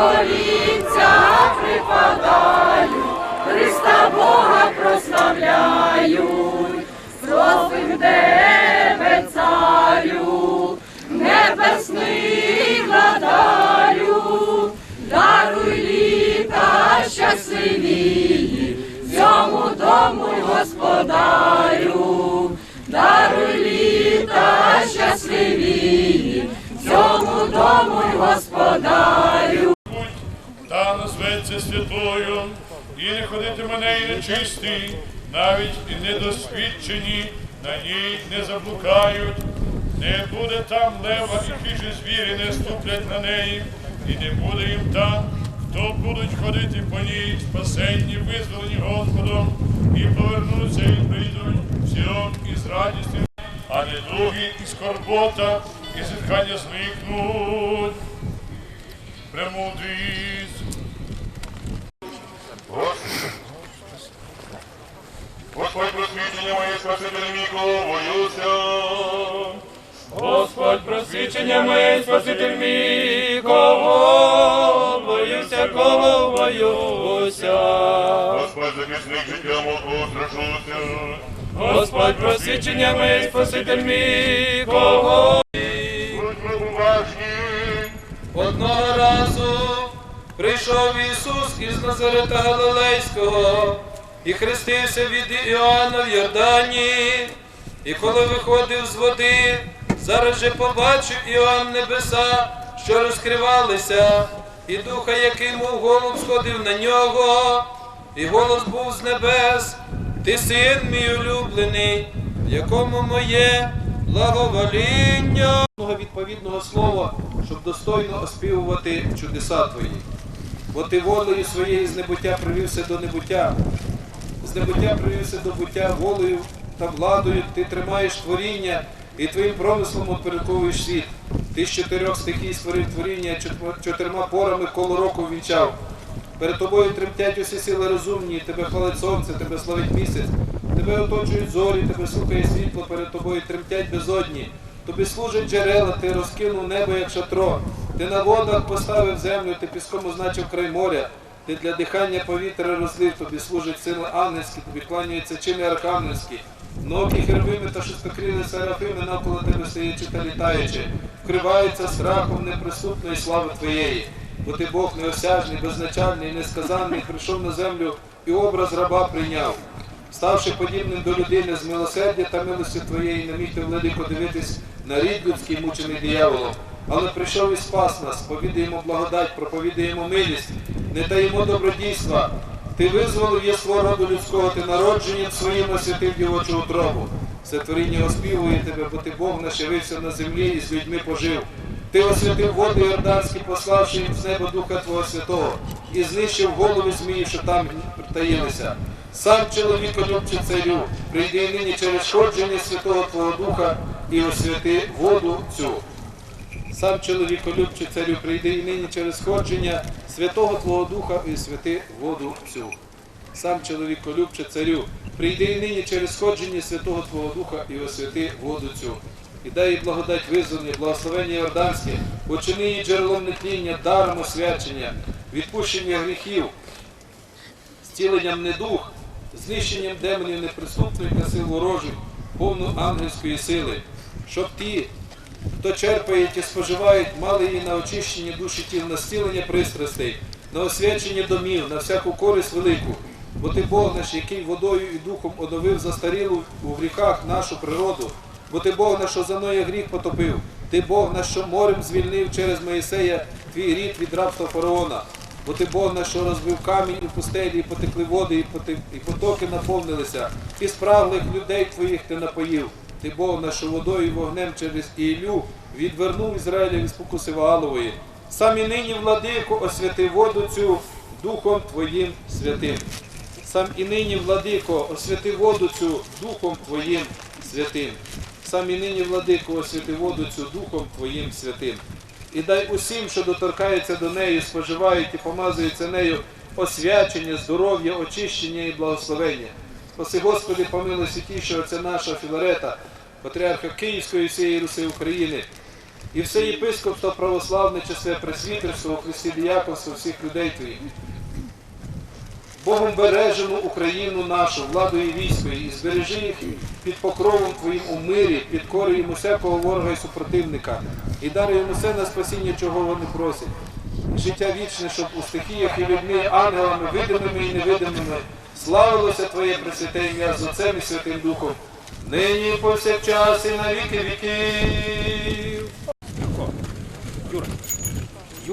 колінця припадаю, Христа Бога прославляю, славим тебе, царю, небесний владарю, даруй літа щасливі, цьому дому господарю, даруй літа щасливі, цьому дому господарю святою, і не ходитиме неї нечисті, навіть і недосвідчені, на ній не заблукають. Не буде там лева і хижі звірі не ступлять на неї, і не буде їм там, хто будуть ходити по ній, спасенні, визволені Господом, і повернуться і прийдуть Сіон із радістю, а не другі і скорбота, і зітхання зникнуть. Премудрість. Господь просвічення моє спаситель мій боюся. Господь, просвічення моє, Спаситель мій, кого боюся, кого боюся. Господь захисник життя мого страшуся. Господь, просвічення моє, Спаситель мій, кого. Будьмо уважні. Одного разу прийшов Ісус із Назарета Галилейського і хрестився від Іоанна в Йордані. І коли виходив з води, зараз же побачив Іоанн небеса, що розкривалися, і духа, який мов голуб сходив на нього, і голос був з небес. Ти син мій улюблений, в якому моє благовоління. Відповідного слова, щоб достойно оспівувати чудеса твої. Бо ти волею своєї з небуття привівся до небуття, з небуття привівся до буття волею та владою, ти тримаєш творіння і твоїм промислом упорядковуєш світ. Ти з чотирьох стихій створив творіння, чотирма порами коло року вінчав. Перед тобою тремтять усі сили розумні, тебе хвалить сонце, тебе славить місяць, тебе оточують зорі, тебе слухає світло, перед тобою тремтять безодні. Тобі служать джерела, ти розкинув небо, як шатро. Ти на водах поставив землю, ти піском означив край моря. Ти для дихання повітря розлив, тобі служать сили ангельські, тобі кланяються чини архангельські. Ноги хербими та шестокрили серафими навколо тебе стоячи та літаючи, вкриваються страхом неприступної слави Твоєї. Бо ти Бог неосяжний, безначальний, несказанний, прийшов на землю і образ раба прийняв. Ставши подібним до людини з милосердя та милості Твоєї, не міг ти владико дивитись на рід людський, мучений дияволом. Але прийшов і спас нас, повідаємо благодать, проповідаємо милість, не даємо добродійства. Ти визволив єство роду людського, ти народженням своїм освятив дівочу утробу. Все творіння оспівує тебе, бо ти Бог наш явився на землі і з людьми пожив. Ти освятив води Йорданські, пославши їм з неба Духа Твого Святого, і знищив голови змії, що там притаїлися. Сам чоловіколюбче царю, прийди нині через ходження Святого Твого Духа і освяти воду цю. Сам чоловіколюбче царю, прийди і нині через сходження Святого Твого Духа і святи воду цю. Сам чоловіколюбче царю, прийди і нині через сходження Святого Твого Духа і освяти воду цю. І дай їй благодать визволення, благословення Йорданське, почини її джерелом нетління, даром освячення, відпущення гріхів, зціленням недух, знищенням демонів неприступної та сил ворожих, повну ангельської сили, щоб ті, хто черпає і споживають, мали її на очищення душі тіл, на зцілення пристрастей, на освячення домів, на всяку користь велику. Бо ти Бог наш, який водою і духом оновив застарілу у гріхах нашу природу, бо ти Бог наш, що за мною гріх потопив, ти Бог наш, що морем звільнив через Моїсея твій рід від рабства фараона. Бо ти Бог наш, що розбив камінь у пустелі, і потекли води, і потоки наповнилися, і справних людей твоїх ти напоїв. Ти Бог наш, водою і вогнем через Ілю відвернув Ізраїля від спокуси Ваалової. Сам і нині, владико, освяти воду цю Духом Твоїм святим. Сам і нині, владико, освяти воду цю Духом Твоїм святим. Сам і нині, владико, освяти воду цю Духом Твоїм святим. І дай усім, що доторкається до неї, споживають і помазуються нею освячення, здоров'я, очищення і благословення. Спаси Господи, помилуй святішого отця наша Філарета, патріарха Київської всієї Руси України, і все єпископство православне, чесне пресвітерство, у Христі діяконство всіх людей Твоїх. Богом бережену Україну нашу, владу і військо, і збережи їх під покровом Твоїм у мирі, підкори йому всякого ворога і супротивника, і даруй йому все на спасіння, чого вони просять. життя вічне, щоб у стихіях і людьми, ангелами, видимими і невидимими, славилося Твоє Пресвяте ім'я з Отцем і Святим Духом, нині повсякчас і на віки віків. Ще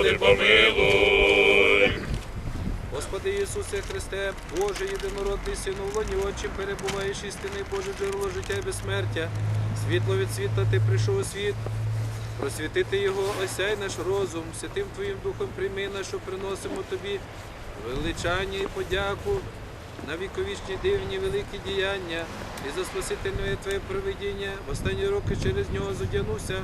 Господи, помилуй. Господи Ісусе Христе, Боже єдинородний Сину, в лоні очі перебуваєш істинний Боже джерело життя і безсмертя. Світло від світла ти прийшов у світ. Просвітити його, осяй наш розум, святим Твоїм Духом прийми нас, що приносимо Тобі величання і подяку на віковічні дивні великі діяння і за спасительне Твоє провидіння. В останні роки через нього зодягнувся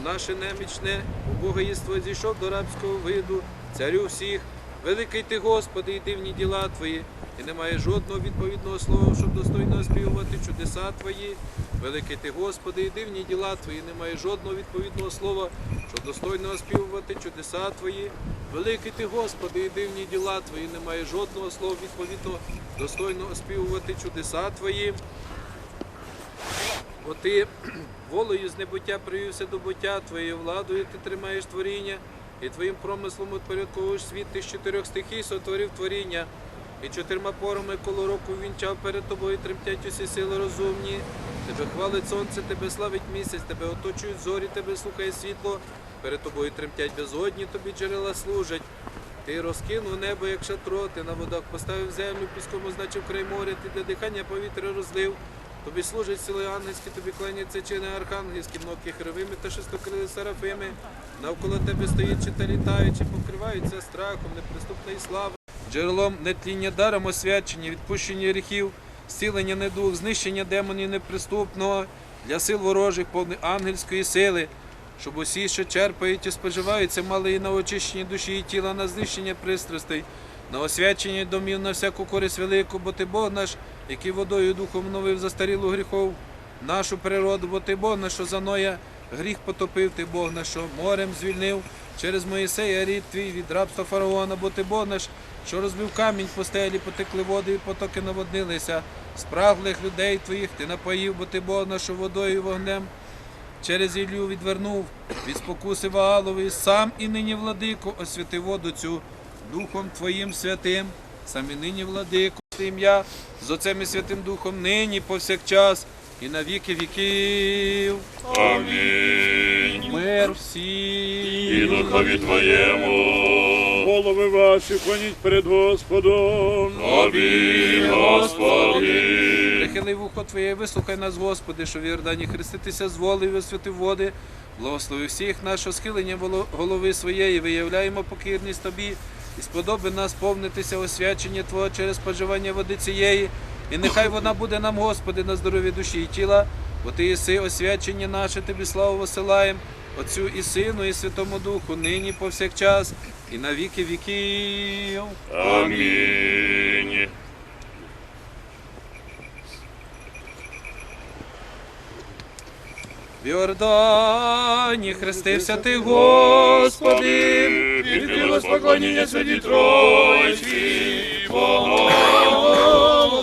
у наше немічне убогоїство зійшов до рабського виду, царю всіх. Великий ти, Господи, і дивні діла Твої, і немає жодного відповідного слова, щоб достойно оспівувати чудеса Твої. Великий ти, Господи, і дивні діла Твої, немає жодного відповідного слова, щоб достойно оспівувати чудеса Твої. Великий ти, Господи, і дивні діла Твої, немає жодного слова відповідного, достойно оспівувати чудеса Твої. Бо ти волею з небуття привівся до буття, твоєю владою ти тримаєш творіння, і твоїм промислом упорядковуєш світ ти з чотирьох стихій сотворив творіння, і чотирма порами коло року вінчав перед тобою тремтять усі сили розумні. Тебе хвалить сонце, тебе славить місяць, тебе оточують зорі, тебе слухає світло, перед тобою тремтять безодні, тобі джерела служать. Ти розкинув небо, як шатро, ти на водах поставив землю, піском означив край моря, ти для дихання повітря розлив. Тобі служать сили ангельські, тобі кланяться чини архангельські, многі херовими та шестокрили серафими. Навколо тебе стоїть чи та літаючи, покриваються страхом неприступної слави. Джерелом нетління даром освячення, відпущення гріхів, зцілення недух, знищення демонів неприступного, для сил ворожих, повних ангельської сили, щоб усі, що черпають і споживаються, мали і на очищення душі і тіла, на знищення пристрастей, на освячення домів, на всяку користь велику, бо ти Бог наш, який водою і духом новив застарілу гріхов, нашу природу, бо ти Бог наш, що за Ноя гріх потопив, ти Бог наш, що морем звільнив. Через Моїсея рід твій від рабства фараона, бо ти Бог що розбив камінь по стелі, потекли води і потоки наводнилися. Спраглих людей твоїх ти напоїв, бо ти Бог наш, що водою і вогнем через Іллю відвернув. Від спокуси Ваалової, сам і нині владико, освяти воду цю Духом Твоїм святим, сам і нині владико, ім'я з Отцем і Святим Духом, нині повсякчас і на віки віків. Амінь. Мир І всім. духові Твоєму. Голови ваші клоніть перед Господом. Тобі, Господи. Прихили вухо Твоє, вислухай нас, Господи, що в Йордані хреститися зволив і освяти води. Благослови всіх нашого схилення голови своєї, виявляємо покірність Тобі, і сподоби нас повнитися освячення Твого через споживання води цієї. І нехай вона буде нам, Господи, на здоров'я душі і тіла, бо Ти єси освячення наше, Тобі славу висилаєм, Отцю і Сину, і Святому Духу, нині повсякчас, і на віки віків. Амінь. В Йордані хрестився ти, Господи, Відкрилось поклоніння святій Тройці, Голос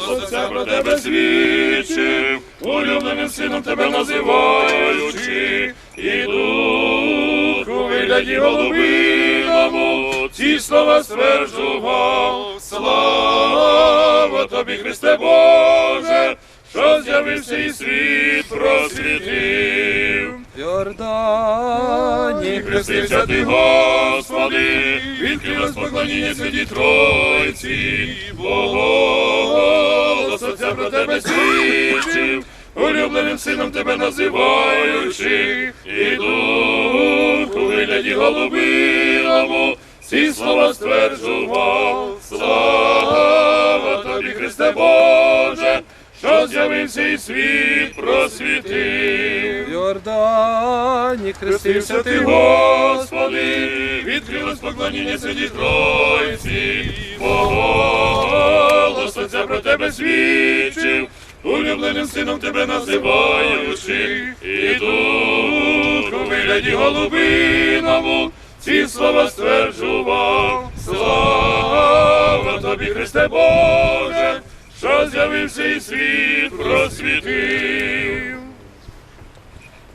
Отця про тебе свідчив, улюбленим сином тебе називаючи, і дух у вигляді голубиному, ці слова стверджував, слава тобі, Христе Боже, що з'явився і світ просвітив. в Йордані Хрестився ти, Господи, відкрилось поклоніння святій Тройці, голос Отця про тебе свідчив, улюбленим сином тебе називаючи, і дух у вигляді голубиному, ці слова стверджував, слава тобі, Христе Боже, що з'явився і світ просвітив. в Йордані Хрестився ти, Господи, відкрилось поклоніння святій Тройці, голос Отця про тебе свідчив, улюбленим сином тебе називаючи, і дух у вигляді голубиному, ці слова стверджував, слава тобі, Христе Боже, що з'явився і світ просвітив.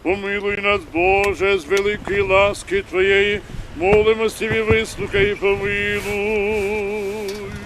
Помилуй нас, Боже, з великої ласки Твоєї, молимості і вислухай і помилуй.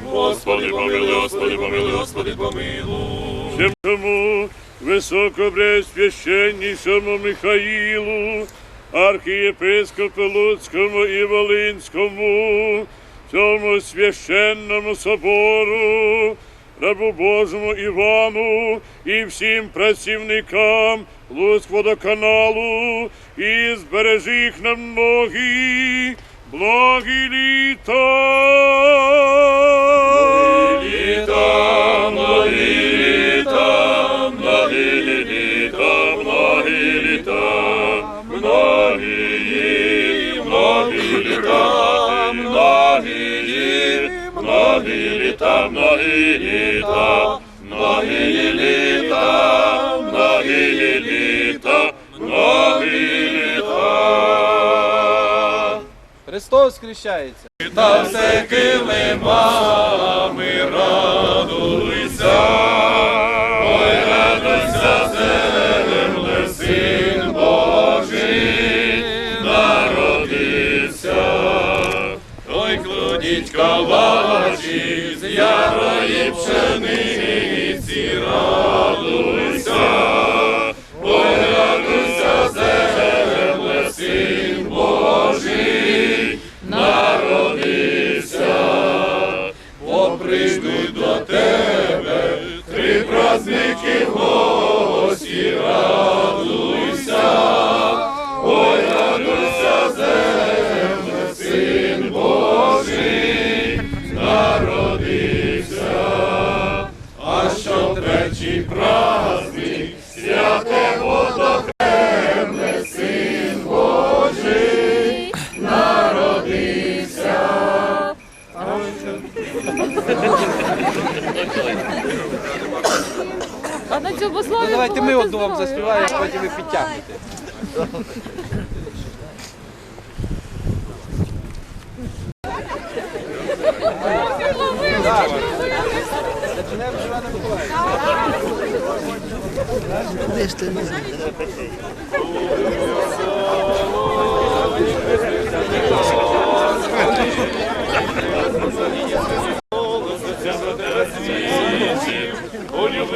Господи, помилуй, Господи, помилуй, Господи, помилуй. Всім тому високопреосвященнішому Михаїлу, архієпископу Луцькому і Волинському, цьому священному собору, рабу Божому Івану і всім працівникам Луцькводоканалу і збережи їх на многі благі літа. Літа, благі многі літа, многі літа, многі літа, многі літа, многі літа. Христос хрещається. Та все килимами радуйся, клоніть калачі з ярої пшениці, На цьому слові Давайте ми було одну вам заспіваємо, а потім ви підтягнете. Почнемо з Івана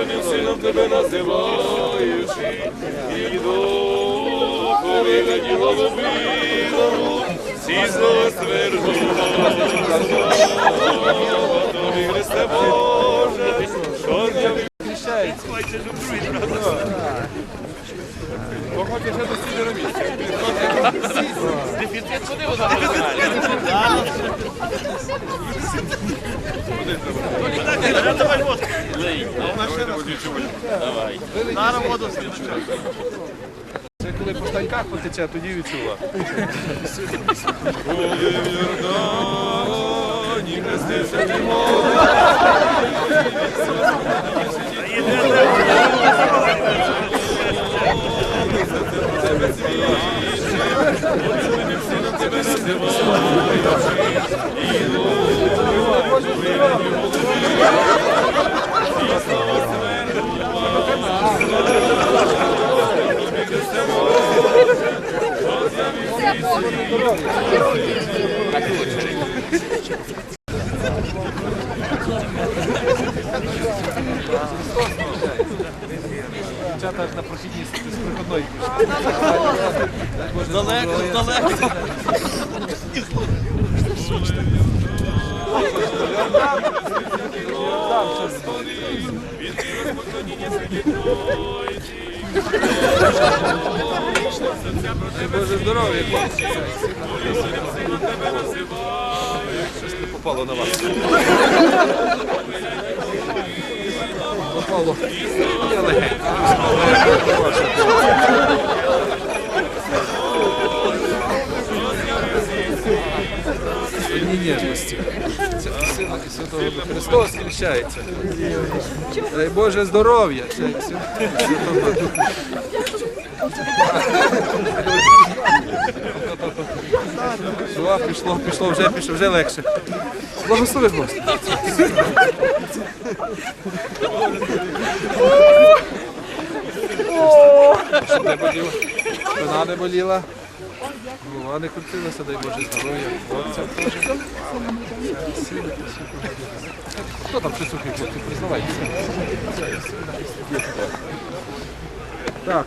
Улюбленим сином тебе називаючи, і духові у вигляді голубиному, всі стверджував. Слава тобі, Христе з'явився Хрещається. Походьте ще до стіни місця. Це коли по станьках потече, тоді відчула. Все, помню. Руки, руки. Аж на прохідній з приходної Далеко, далеко. Боже здоров'я, хлопці. Щось не попало на вас. Попало. Одні ніжності. Сина і Святого Христос скінчається. Дай Боже здоров'я. Святого Все, пішло, пішло, вже пішло, вже легше. Благослови Господи. Що не боліло? Спина не боліла. Голова не крутилася, дай Боже здоров'я. Хлопцям. Хто там присутній хлопці? Признавайтеся. Так,